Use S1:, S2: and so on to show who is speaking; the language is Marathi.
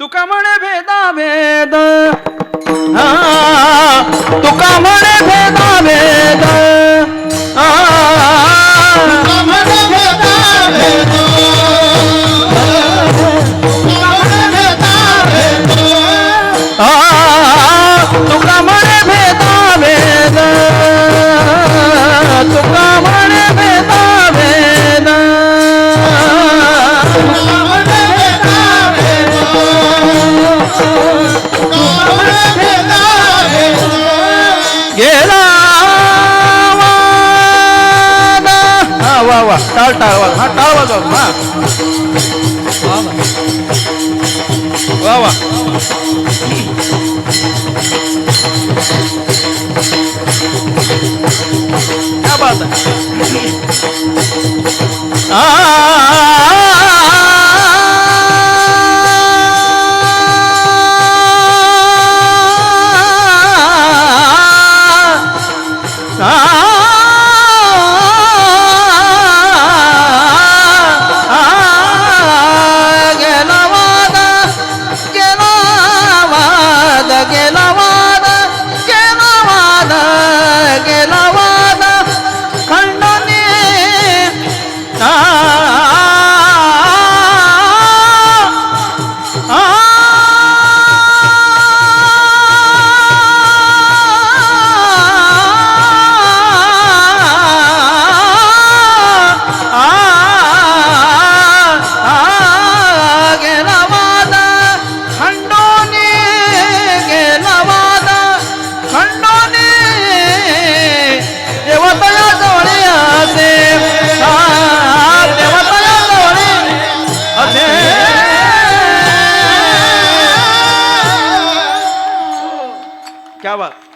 S1: तुका म्हणे भेदा भेद तुका म्हणे भेदा टाळवा टाळ टाळवा. हा टाळ वाजवा हा. वा वा. काय बात आहे. क्या बात?